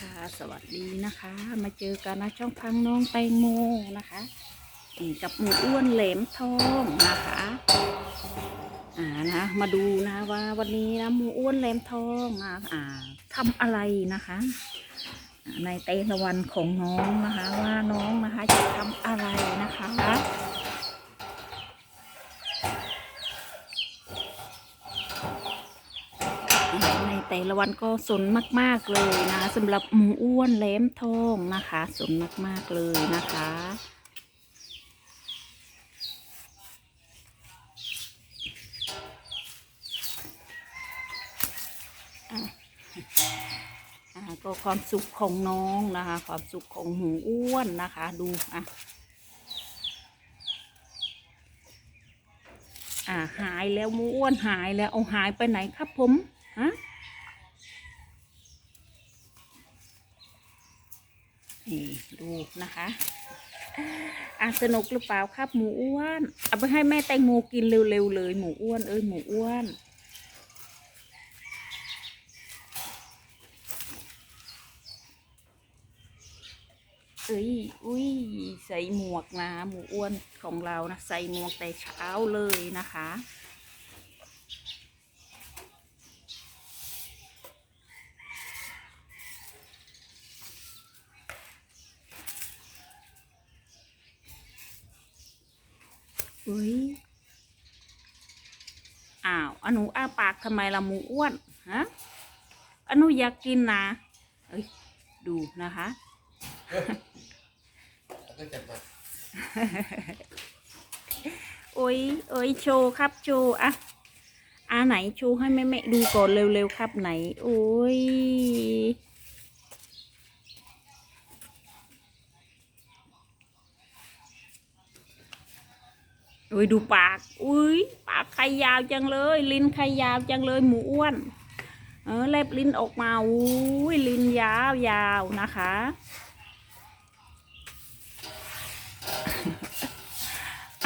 ค่ะ สวัสดีนะคะ มาเจอกันนะช่องพังน้องแตงโมนะคะนี่กับหมูอ้วนแหลมทองนะคะอ่านะมาดูนะว่าวันนี้นะหมูอ้วนแหลมทองอ่าทำอะไรนะคะในเตละวันของน้องนะคะ ว่าน้องนะคะจะทำอะไรนะคะ ใน แต่ละวันก็สนมาก ๆเลยนะสำหรับหมูอ้วนแหลมทองนะคะ สนมาก ๆ เลยนะคะอะอะก็ความสุขของน้องนะคะ ความสุขของหมูอ้วนนะคะ ดูอะอ่าหายแล้วหมูอ้วนหายแล้วเอาหายไปไหนครับผมฮะ นี่ดูนะคะอะสนุกหรือเปล่าครับ หมูอ้วน เอาไปให้แม่แตงโมกินเร็วๆเลย หมูอ้วนเอ้ยหมูอ้วนเอ้ยอุ้ยใส่หมวกนะ หมูอ้วนของเรานะ ใส่หมวกแต่เช้าเลยนะคะ อุ้ย อ้าวอนุอ้าปากทำไมละหมูอ้วน ฮะ อนุอยากกินนะเอ้ย ดูนะคะ โอ้ยโอ้ยโชว์ครับโชว์อะอ่าไหนโชว์ให้แม่แม่ดูก่อนเร็วๆครับไหน โอ้ย อ้ยดูปาก อุ้ยปากใครยาวจังเลย ลิ้นใครยาวจังเลย หมูอ้วน เออแลบลิ้นออกมา อุ้ยลิ้นยาวยาวๆนะคะ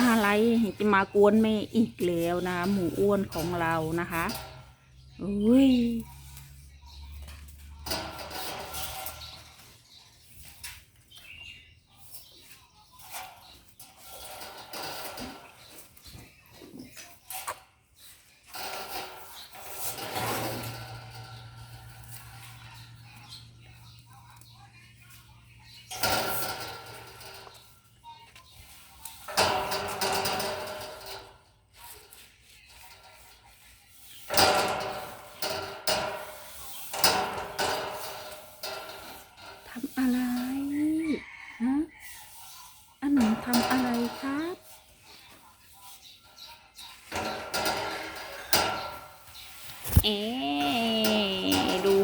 อะไรจะมากวนแม่อีกแล้วนะ หมูอ้วนของเรานะคะ อุ้ยำอะไรฮะอันหนูทำอะไรครับ เอ๊ดู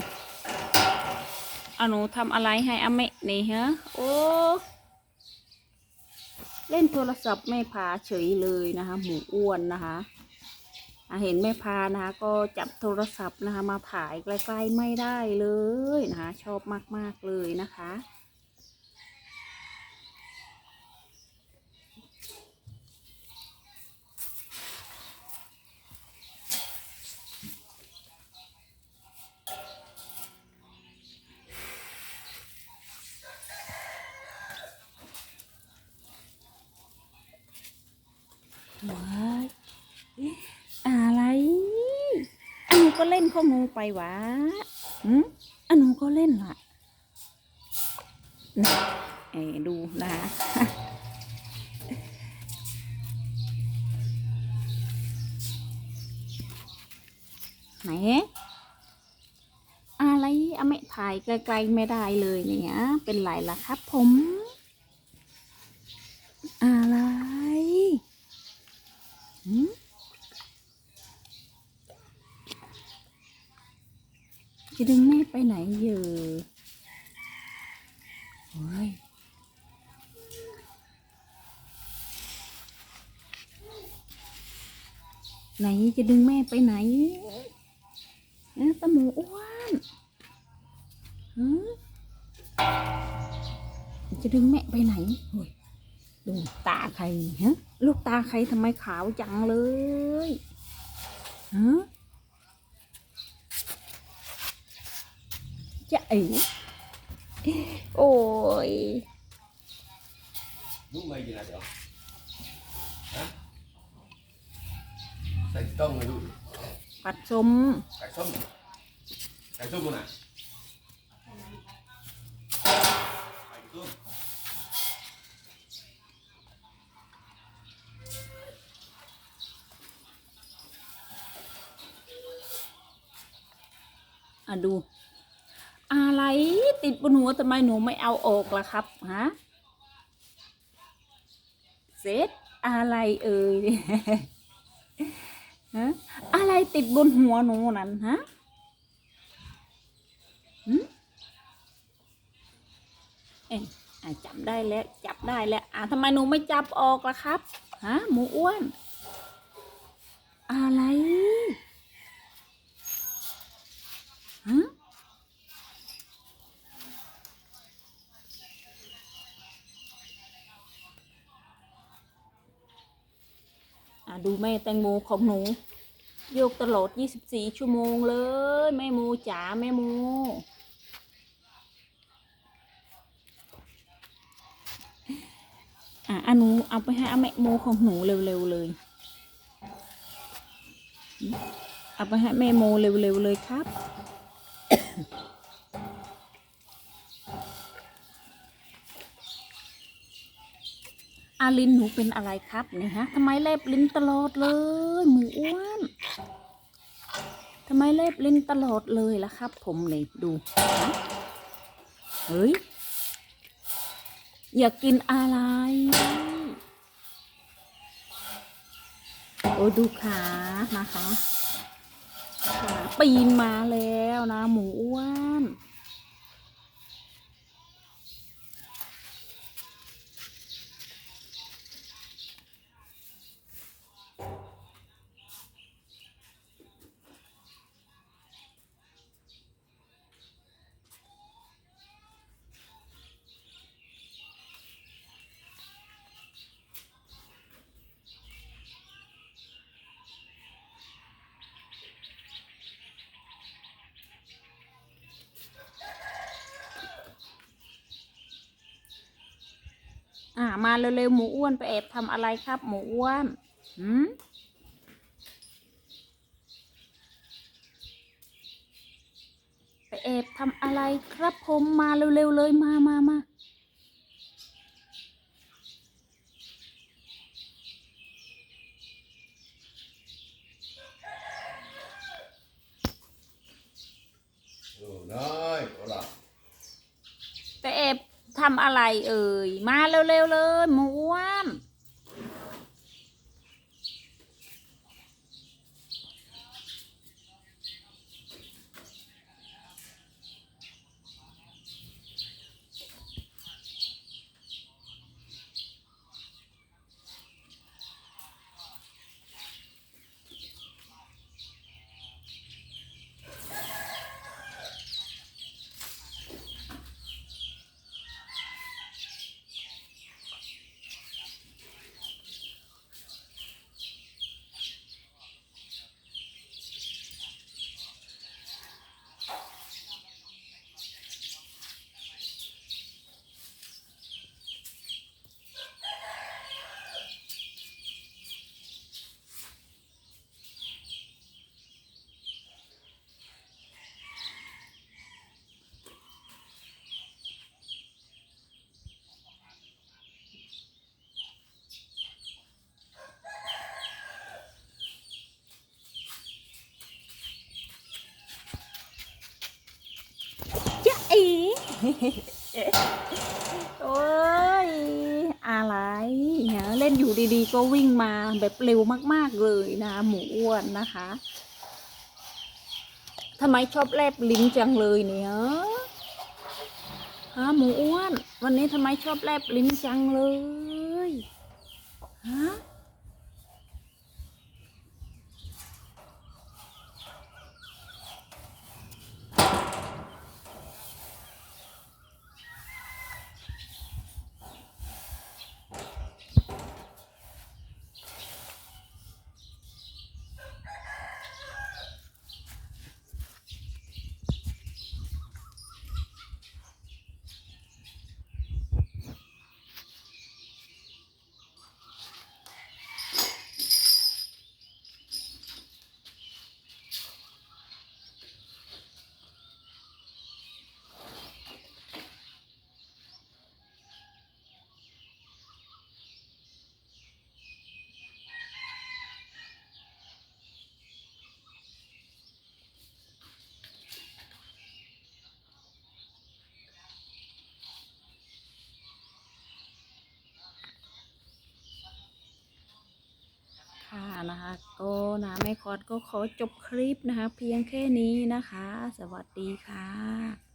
อันหนูทำอะไรให้อเมะนี่ฮะ โอ้เล่นโทรศัพท์ไม่พาเฉยเลยนะคะ หมูอ้วนนะคะ เห็นแม่พานะคะ ก็จับโทรศัพท์นะคะ มาถ่ายใกล้ๆไม่ได้เลยนะคะ ชอบมากๆเลยนะคะ ว้ายเอ๊ะอะไร อันหนู ก็เล่นข้องงูไปวะอืมอันหนูก็เล่นล่ะนะเอดูนะไหนอะไรอะไม่ถ่ายไกลๆไม่ได้เลยเนี่ย เป็นไรล่ะครับผม อะไร หืม จะดึงแม่ไปไหนเยอะโอ้ยไหนจะดึงแม่ไปไหนเอ๊ะตาหมูอ้วนจะดึงแม่ไปไหนโอ้ยดูตาใครฮะ ลูกตาใครทำไมขาวจังเลยฮะ จะเอ๋โอ้ย Lúc mày gì là được Hả? Sạch tông rồi đủ ปัดชม Cải sông Cải sông luôn à Cải sông อะดู อะไร ติดบนหัวทำไมหนูไม่เอาออกล่ะครับฮะเซตอะไรเอ่ยฮะอะไรติดบนหัวหนูนั่นฮะเอ๊อะจับได้แล้ว จับได้แล้ว อะทำไมหนูไม่จับออกล่ะครับ ฮะ หมูอ้วน อะไร ดูแม่แตงโมของหนู โยกตลอด 24 ชั่วโมงเลย แม่โมจ๋าแม่โมอะอะหนูเอาไปให้อาแม่โมของหนูเร็วๆเลย เอาไปให้แม่โมเร็วๆเลยครับ อาลินหนูเป็นอะไรครับเนี่ยฮะทำไมเล็บลิ้นตลอดเลย หมูอ้วนทำไมเล็บลิ้นตลอดเลยล่ะครับ ผมเลยดูเฮ้ยอยากกินอะไรโอ้ดูขานะคะขาปีนมาแล้วนะ หมูอ้วน มาเร็วๆหมูอ้วนไปแอบทำอะไรครับ หมูอ้วนหืมไปแอบทำอะไรครับผมมาเร็วๆเลยมามามา Ừ, đây, có là ไปแอบ ทำอะไรเอ่ย มาเร็วๆเลยหมูอ้วน จ๊ะเอ๋ โอ้ย อะไรเนี่ยเล่นอยู่ดีๆ ก็วิ่งมาแบบเร็วมากๆเลยนะ หมูอ้วนนะคะทำไมชอบแลบลิ้นจังเลยเนี่ยฮะหมูอ้วน วันนี้ทำไมชอบแลบลิ้นจังเลยฮะ นะแม่คอดก็ขอจบคลิปนะคะ เพียงแค่นี้นะคะ สวัสดีค่ะ